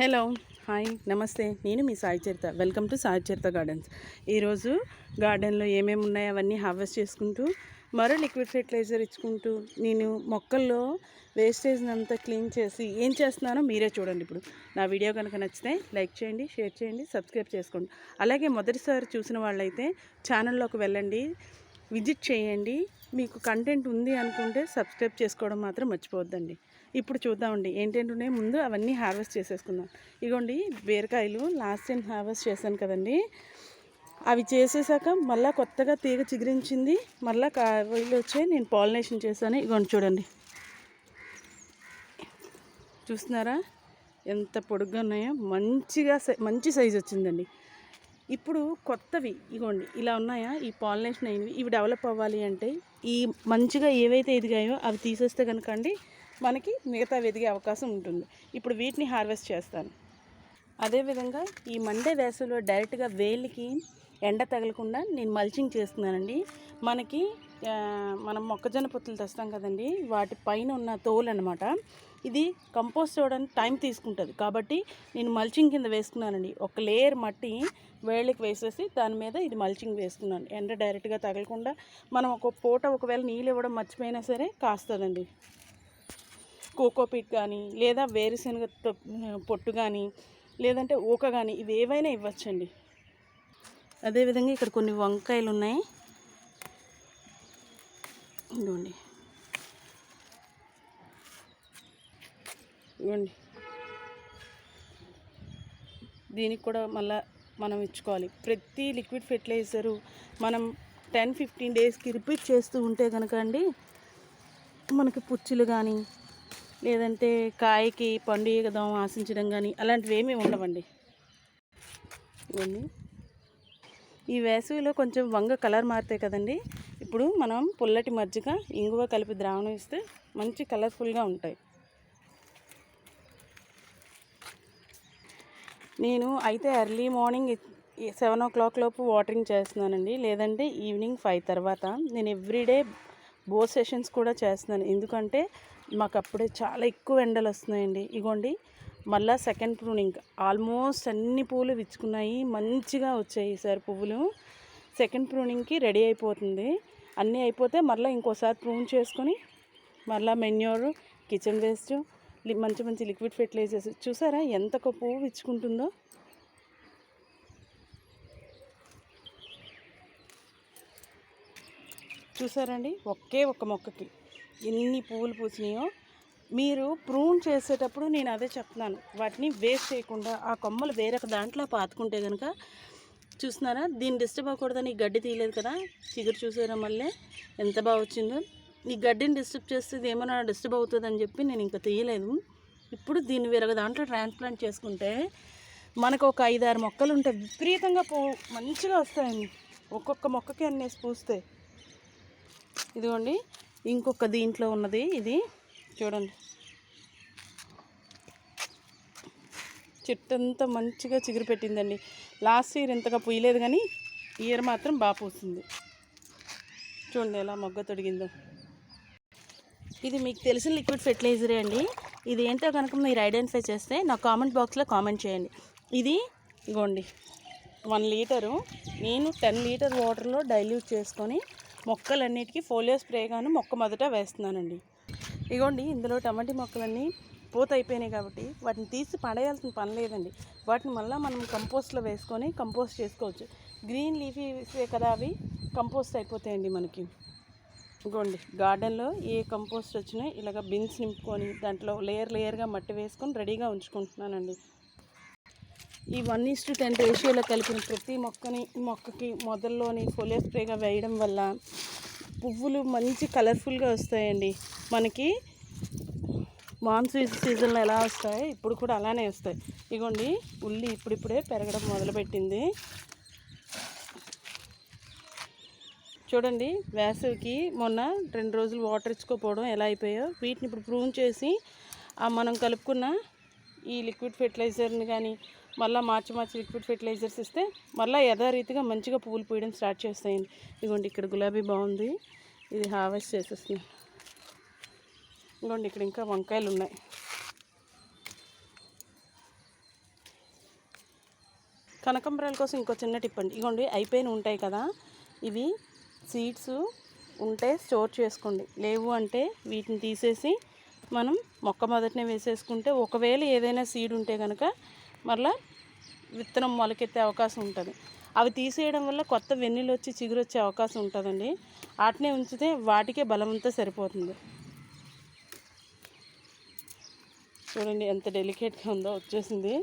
Hello hi నమస్తే. నేను మీ Sai Charitha. Welcome to Sai Charitha gardens. ఈరోజు గార్డెన్లో ఏమేమి ఉన్నాయో అవన్నీ హార్వెస్ట్ చేసుకుంటూ మరో లిక్విడ్ ఫెర్టిలైజర్ ఇచ్చుకుంటూ నేను మొక్కల్లో వేస్టేజ్ని అంతా క్లీన్ చేసి ఏం చేస్తున్నానో మీరే చూడండి ఇప్పుడు. నా వీడియో కనుక నచ్చితే లైక్ చేయండి షేర్ చేయండి సబ్స్క్రైబ్ చేసుకోండి. అలాగే మొదటిసారి చూసిన వాళ్ళైతే ఛానల్లోకి వెళ్ళండి విజిట్ చేయండి. మీకు కంటెంట్ ఉంది అనుకుంటే సబ్స్క్రైబ్ చేసుకోవడం మాత్రం మర్చిపోవద్దండి. ఇప్పుడు చూద్దామండి. ఏంటంటే ముందు అవన్నీ హార్వెస్ట్ చేసేసుకుందాం. ఇగోండి బీరకాయలు లాస్ట్ టైం హార్వెస్ట్ చేశాను కదండి. అవి చేసేసాక మళ్ళీ కొత్తగా తీగ చిగురించింది. మళ్ళీ కాయలు వచ్చాయి. నేను పాలినేషన్ చేశాను. ఇగోండి చూడండి. చూస్తున్నారా? ఎంత పొడుగ్గా ఉన్నాయో. మంచిగా సై- మంచి సైజు వచ్చిందండి. ఇప్పుడు కొత్తవి ఇగోండి ఇలా ఉన్నాయా? ఈ పాలినేషన్ అయినవి. ఇవి డెవలప్ అవ్వాలి అంటే ఈ మంచిగా ఏవైతే ఎదిగాయో అవి తీసేస్తే కనుక అండి మనకి మిగతా ఎదిగే అవకాశం ఉంటుంది. ఇప్పుడు వీటిని హార్వెస్ట్ చేస్తాను. అదేవిధంగా ఈ మండే వేసవిలో డైరెక్ట్గా వేలికి ఎండ తగలకుండా నేను మల్చింగ్ చేస్తున్నానండి. మనకి మనం మొక్కజొన్న పొత్తులు తెస్తాం కదండి వాటి పైన ఉన్న తోలు అనమాట ఇది కంపోస్ట్ చేయడానికి టైం తీసుకుంటుంది. కాబట్టి నేను మల్చింగ్ కింద వేసుకున్నానండి ఒక లేయర్ మట్టి వేళ్ళకి వేసేసి దాని మీద ఇది మల్చింగ్ వేసుకున్నాను ఎండ డైరెక్ట్గా తగలకుండా మనం ఒక పూట ఒకవేళ నీళ్ళు ఇవ్వడం మర్చిపోయినా సరే కాస్తుందండి. కోకోపీట్ కానీ లేదా వేరుశనగ తొ- పొట్టు కానీ లేదంటే ఊక కానీ ఇవి ఏవైనా ఇవ్వచ్చండి. అదేవిధంగా ఇక్కడ కొన్ని వంకాయలు ఉన్నాయి. ఇదిగోండి. ఇవ్వండి దీనికి కూడా మళ్ళా మనం ఇచ్చుకోవాలి. ప్రతి లిక్విడ్ ఫెర్టిలైజరు మనం టెన్ ఫిఫ్టీన్ డేస్కి రిపీట్ చేస్తూ ఉంటే కనుక అండి మనకి పుచ్చులు కానీ లేదంటే కాయకి పండు ఈగదం ఆశించడం కానీ అలాంటివి ఏమీ ఉండవండి. ఇవన్నీ ఈ వేసవిలో కొంచెం వంగ కలర్ మారుతాయి కదండి ఇప్పుడు మనం పుల్లటి మజ్జిగ ఇంగువ కలిపి ద్రావణం ఇస్తే మంచి కలర్ఫుల్గా ఉంటాయి. నేను అయితే early morning seven o'clock లోపు వాటరింగ్ చేస్తున్నానండి. లేదంటే ఈవినింగ్ ఫైవ్ తర్వాత. నేను ఎవ్రీడే బో సెషన్స్ కూడా చేస్తున్నాను. ఎందుకంటే మాకు అప్పుడే చాలా ఎక్కువ ఎండలు వస్తున్నాయండి. ఇగోండి మళ్ళీ సెకండ్ ప్రూనింగ్. ఆల్మోస్ట్ అన్ని పూలు విచ్చుకున్నాయి. మంచిగా వచ్చాయి ఈసారి పువ్వులు. సెకండ్ ప్రూనింగ్కి రెడీ అయిపోతుంది. అన్నీ అయిపోతే మళ్ళీ ఇంకోసారి ప్రూన్ చేసుకొని మళ్ళీ మెన్యూర్ కిచెన్ వేస్ట్ మంచి మంచి లిక్విడ్ ఫెర్టిలైజర్స్. చూసారా ఎంత ఒక పువ్వు విచ్చుకుంటుందో? చూసారండి? ఒకే ఒక మొక్కకి. ఎన్ని పువ్వులు పూసినాయో. మీరు ప్రూన్ చేసేటప్పుడు నేను అదే చెప్తున్నాను. వాటిని వేస్ట్ చేయకుండా ఆ కొమ్మలు వేరొక దాంట్లో పాతుకుంటే కనుక చూస్తున్నారా? దీన్ని డిస్టర్బ్ అవ్వకూడదని ఈ గడ్డి తీయలేదు కదా? చిగురు చూసారా మళ్ళీ? ఎంత బాగా వచ్చిందో. ఈ గడ్డిని డిస్టర్బ్ చేస్తే ఇది ఏమైనా డిస్టర్బ్ అవుతుందని చెప్పి నేను ఇంకా తీయలేదు. ఇప్పుడు దీన్ని వేరొక దాంట్లో ట్రాన్స్ప్లాంట్ చేసుకుంటే మనకు ఒక ఐదారు మొక్కలు ఉంటాయి విపరీతంగా పూ మంచిగా వస్తాయండి. ఒక్కొక్క మొక్కకి అన్నేసి పూస్తాయి ఇదిగోండి ఇంకొక దీంట్లో ఉన్నది ఇది. చూడండి. చెట్టు అంతా మంచిగా చిగురు పెట్టిందండి. లాస్ట్ ఇయర్ ఇంతగా పూయలేదు కానీ ఇయర్ మాత్రం బాగా పూస్తుంది. చూడండి ఎలా మొగ్గ తొడిగిందో. ఇది మీకు తెలిసిన లిక్విడ్ ఫెర్టిలైజరే అండి. ఇది ఏంటో కనుక మీరు ఐడెంటిఫై చేస్తే నా కామెంట్ బాక్స్లో కామెంట్ చేయండి. ఇది ఇగోండి వన్ లీటరు. నేను టెన్ లీటర్ వాటర్లో డైల్యూట్ చేసుకొని మొక్కలన్నిటికీ ఫోలియో స్ప్రే గాను మొక్క మొదట వేస్తున్నానండి. ఇగోండి ఇందులో టమాటీ మొక్కలన్నీ పూత అయిపోయినాయి కాబట్టి వాటిని తీసి పడేయాల్సిన పని లేదండి. వాటిని మళ్ళీ మనం కంపోస్ట్లో వేసుకొని కంపోస్ట్ చేసుకోవచ్చు. గ్రీన్ లీఫీసే కదా అవి కంపోస్ట్ అయిపోతాయండి మనకి. ఇగోండి గార్డెన్లో ఏ కంపోస్ట్ వచ్చినా ఇలాగ బిన్స్ నింపుకొని దాంట్లో లేయర్ లేయర్గా మట్టి వేసుకొని రెడీగా ఉంచుకుంటున్నానండి. ఈ వన్ ఈస్ టు టెన్ రేషియోలో కలిపిన ప్రతి మొక్కని మొక్కకి మొదల్లోని ఫోలియో స్ప్రేగా వేయడం వల్ల పువ్వులు మంచి కలర్ఫుల్గా వస్తాయండి. మనకి మాన్సూన్ సీజన్లో ఎలా వస్తాయి ఇప్పుడు కూడా అలానే వస్తాయి. ఇగోండి ఉల్లి ఇప్పుడిప్పుడే పెరగడం మొదలుపెట్టింది. చూడండి వేసవికి మొన్న రెండు రోజులు వాటర్ ఇచ్చుకోపోవడం ఎలా అయిపోయో వీటిని ఇప్పుడు ప్రూన్ చేసి మనం కలుపుకున్న ఈ లిక్విడ్ ఫెర్టిలైజర్ని కానీ మళ్ళీ మార్చి మార్చి లిక్విడ్ ఫెర్టిలైజర్స్ ఇస్తే మళ్ళీ యథారీతిగా మంచిగా పువ్వులు పూయడం స్టార్ట్ చేస్తాయండి. ఇదిగోండి ఇక్కడ గులాబీ బాగుంది. ఇది హార్వెస్ట్ చేసేస్తుంది ఇదిగోండి ఇక్కడ ఇంకా వంకాయలు ఉన్నాయి. కనకంబరాల కోసం ఇంకో చిన్న టిప్ అండి. ఇగోండి అయిపోయిన ఉంటాయి కదా. ఇవి సీడ్స్ ఉంటే స్టోర్ చేసుకోండి. లేవు అంటే వీటిని తీసేసి మనం మొక్క మొదటనే వేసేసుకుంటే ఒకవేళ ఏదైనా సీడ్ ఉంటే కనుక మరలా విత్తనం మొలకెత్తే అవకాశం ఉంటుంది. అవి తీసేయడం వల్ల కొత్త వెన్నెలు వచ్చి చిగురు వచ్చే అవకాశం ఉంటుందండి. వాటినే ఉంచితే వాటికే బలమంతా సరిపోతుంది. చూడండి ఎంత డెలికేట్గా ఉందో వచ్చేసింది.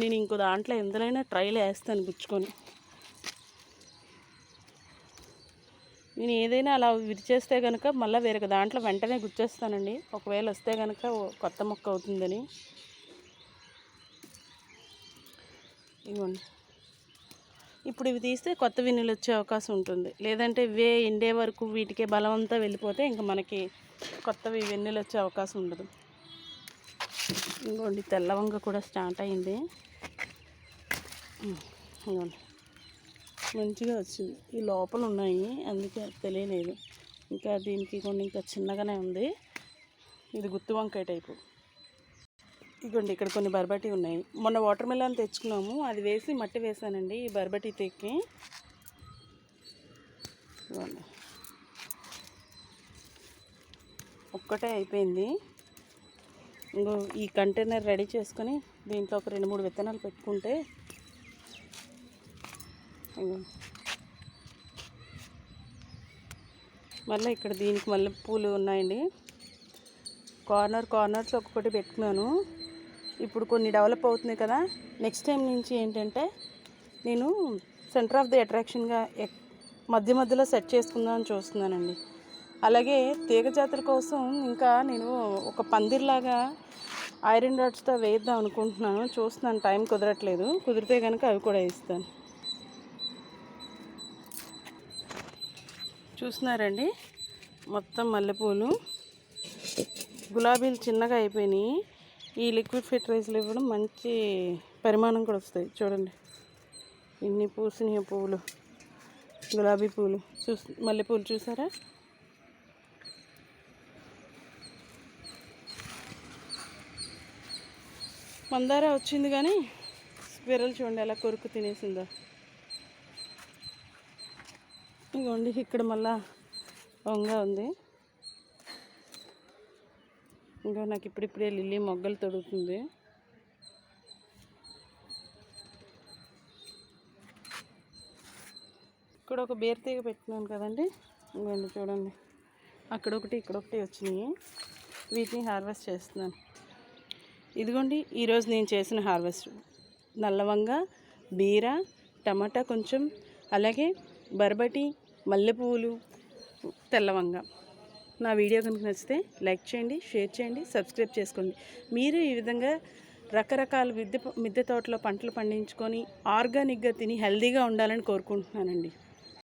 నేను ఇంకో దాంట్లో ఎందులైనా ట్రైల్ వేస్తాను గుచ్చుకొని. నేను ఏదైనా అలా విరిచేస్తే కనుక మళ్ళీ వేరొక దాంట్లో వెంటనే గుచ్చేస్తానండి. ఒకవేళ వస్తే కనుక కొత్త మొక్క అవుతుందని. ఇవ్వండి. ఇప్పుడు ఇవి తీస్తే కొత్త విన్నులు వచ్చే అవకాశం ఉంటుంది. లేదంటే ఇవే ఎండే వరకు వీటికే బలం అంతా వెళ్ళిపోతే ఇంకా మనకి కొత్తవి వెన్నెలు వచ్చే అవకాశం ఉండదు. ఇంకోండి తెల్లవంగ కూడా స్టార్ట్ అయింది. ఉమ్, మంచిగా వచ్చింది. ఈ లోపల ఉన్నాయి అందుకే తెలియలేదు. ఇంకా దీనికి కొన్ని ఇంకా చిన్నగానే ఉంది. ఇది గుత్తి వంకాయ టైపు. ఇదిగోండి ఇక్కడ కొన్ని బర్బటి ఉన్నాయి. మొన్న వాటర్ మెలన్ తెచ్చుకున్నాము. అది వేసి మట్టి వేసానండి ఈ బర్బటి తెక్కి. ఇదిగోండి ఒక్కటే అయిపోయింది. ఇంకో ఈ కంటైనర్ రెడీ చేసుకొని దీంట్లో ఒక రెండు మూడు విత్తనాలు పెట్టుకుంటే మళ్ళీ ఇక్కడ దీనికి మళ్ళీ పూలు ఉన్నాయండి. కార్నర్ కార్నర్స్ ఒక్కొక్కటి పెట్టుకున్నాను. ఇప్పుడు కొన్ని డెవలప్ అవుతున్నాయి కదా. నెక్స్ట్ టైం నుంచి ఏంటంటే నేను సెంటర్ ఆఫ్ ది అట్రాక్షన్గా ఎక్- మధ్య మధ్యలో సెట్ చేసుకుందామని చూస్తున్నానండి. అలాగే తీగ జాతుల కోసం ఇంకా నేను ఒక పందిర్లాగా ఐరన్ రాడ్స్తో వేద్దాం అనుకుంటున్నాను. చూస్తున్నాను టైం కుదరట్లేదు. కుదిరితే కనుక అవి కూడా ఇస్తాను చూస్తున్నారండి? మొత్తం మల్లెపూలు గులాబీలు చిన్నగా అయిపోయినాయి. ఈ లిక్విడ్ ఫెర్టిలైజర్లు ఇవ్వడం మంచి పరిమాణం కూడా వస్తాయి. చూడండి. ఇన్ని పూసినాయి పువ్వులు గులాబీ పూలు చూ మల్లెపూలు చూసారా? మందార వచ్చింది కానీ స్క్విరల్ చూడండి ఎలా కొరుకు తినేసిందో. ఇదిగోండి ఇక్కడ మళ్ళా వంగ ఉంది. ఇంకా నాకు ఇప్పుడిప్పుడే లిల్లీ మొగ్గలు తొడుగుతుంది. ఇక్కడ ఒక బీర తీగ పెట్టినాను కదండి. ఇంకోండి చూడండి. అక్కడ ఒకటి ఇక్కడ ఒకటి వచ్చినాయి. వీటిని హార్వెస్ట్ చేస్తున్నాను. ఇదిగోండి ఈరోజు నేను చేసిన హార్వెస్ట్. నల్లవంగ బీర టమాటా కొంచెం అలాగే బర్బటి మల్లెపూలు తెల్లవంగ. నా వీడియో కనుక నచ్చితే లైక్ చేయండి షేర్ చేయండి సబ్స్క్రైబ్ చేసుకోండి. మీరు ఈ విధంగా రకరకాల మిద్దె మిద్దె తోటలో పంటలు పండించుకొని ఆర్గానిక్గా తిని హెల్దీగా ఉండాలని కోరుకుంటున్నానండి.